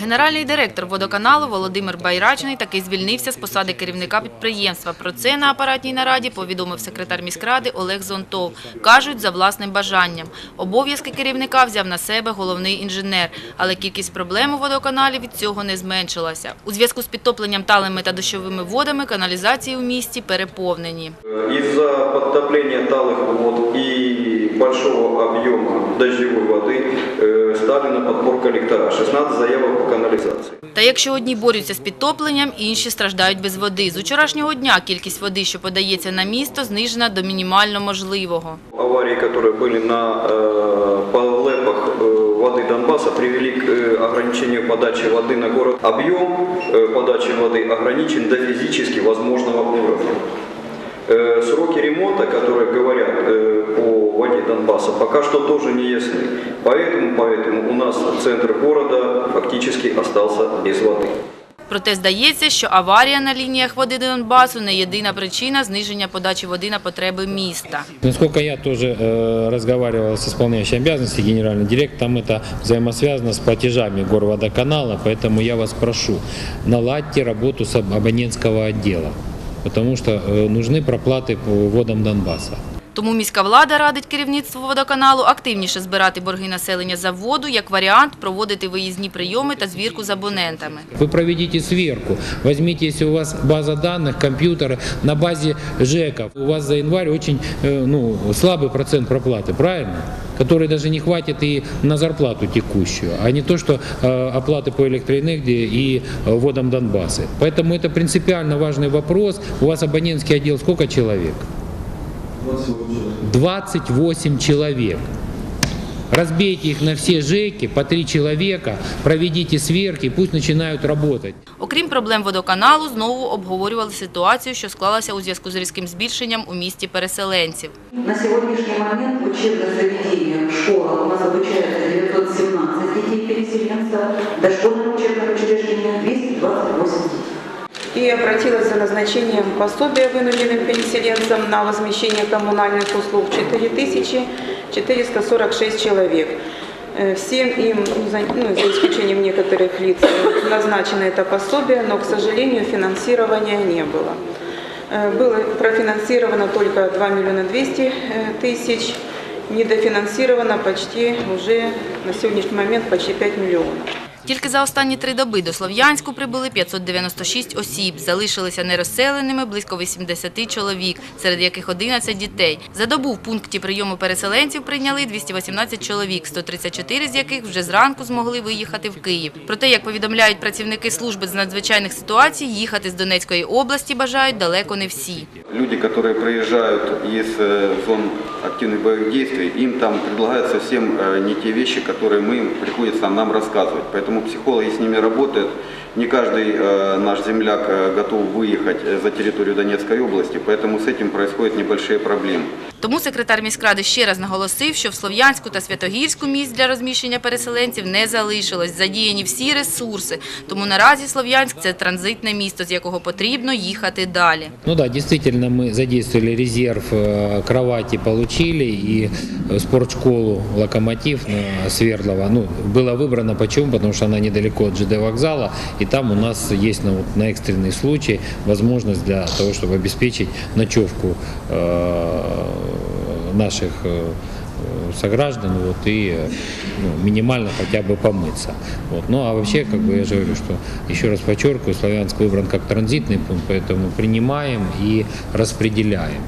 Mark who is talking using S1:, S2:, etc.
S1: Генеральний директор водоканалу Володимир Байрачний таки звільнився з посади керівника підприємства. Про це на апаратній нараді повідомив секретар міськради Олег Зонтов. Кажуть, за власним бажанням. Обов'язки керівника взяв на себе головний інженер, але кількість проблем у водоканалі від цього не зменшилася. У зв'язку з підтопленням талими та дощовими водами каналізації у місті переповнені.
S2: Из-за подтопления талых вод и большого объема дождевой воды э, стали на подбор коллектора. 16 заявок по канализации.
S1: Та якщо одні борються з підтопленням, інші страждають без води. З вчорашнього дня кількість води, що подається на місто, знижена до мінімально можливого.
S2: Аварии, которые были на э, полепах э, воды Донбасса, привели к э, ограничению подачи воды на город. Объем э, подачи воды ограничен до физически возможного уровня. Э, Сроки ремонта, которые говорят э, по воде Донбасса, пока что тоже не ясны. Поэтому, поэтому у нас центр города фактически остался без воды.
S1: Проте здається, що аварія на лініях води Донбасу не єдина причина зниження подачі води на потреби міста.
S3: Насколько я тоже э, разговаривал с исполняющим обязанности генеральным директором, это взаимосвязано с платежами горводоканала, поэтому я вас прошу, наладьте работу с аб- абонентского отдела, потому что э, нужны проплаты по водам Донбасса.
S1: Тому міська влада радить керівництву водоканалу активніше збирати борги населення за воду, як варіант проводити виїзні прийоми та звірку з абонентами.
S3: Вы проведите сверку, возьмите, если у вас база данных, компьютеры на базе ЖЭКа, у вас за январь очень э, ну, слабый процент проплаты, правильно? Который даже не хватит и на зарплату текущую, а не то, что э, оплаты по электроэнергии и э, водам Донбасса. Поэтому это принципиально важный вопрос. У вас абонентский отдел сколько человек? 28 человек. Разбейте их на все ЖЭКи по три человека, проведите сверки, пусть начинают работать.
S1: Окрім проблем водоканалу, знову обговорювали ситуацію, що склалася у зв'язку з різким збільшенням у місті переселенців.
S4: На сегодняшний момент в учебных заведениях, в школах у нас обучается 917 детей-переселенцев, в дошкольных
S5: и обратилась за назначением пособия вынужденным переселенцам на возмещение коммунальных услуг 4446 человек. Э, Всем им, за, ну, за исключением некоторых лиц, назначено это пособие, но, к сожалению, финансирования не было. Э, Было профинансировано только 2 миллиона 200 э, тысяч, недофинансировано почти уже на сегодняшний момент почти 5 миллионов.
S1: Тільки за останні три доби до Слов'янську прибули 596 осіб. Залишилися нерозселеними близько 80 чоловік, серед яких 11 дітей. За добу в пункті прийому переселенців прийняли 218 чоловік, 134 з яких вже зранку змогли виїхати в Київ. Проте, як повідомляють працівники служби з надзвичайних ситуацій, їхати з Донецької області бажають далеко не всі.
S6: Люди, которые приезжают из э, зон активных боевых действий, им там предлагают совсем э, не те вещи, которые мы им приходится нам рассказывать. Поэтому психологи с ними работают. Не каждый э, наш земляк э, готов выехать э, за территорию Донецкой области, поэтому с этим происходят небольшие проблемы.
S1: Тому секретар міськради ще раз наголосив, що в Слов'янську та Святогірську місць для розміщення переселенців не залишилось. Задіяні всі ресурси. Тому наразі Слов'янськ – це транзитне місто, з якого потрібно їхати далі.
S3: Ну да, действительно, мы задействовали резерв, э, кровати получили и э, спортшколу «Локомотив» на Свердлова. Ну, было выбрано почему? Потому что она недалеко от ЖД вокзала, и там у нас есть на, вот, на экстренный случай возможность для того, чтобы обеспечить ночевку э, наших э, сограждан вот, и э, ну, минимально хотя бы помыться. Вот. Ну а вообще, как бы я же говорю, что еще раз подчеркиваю, Славянск выбран как транзитный пункт, поэтому принимаем и распределяем.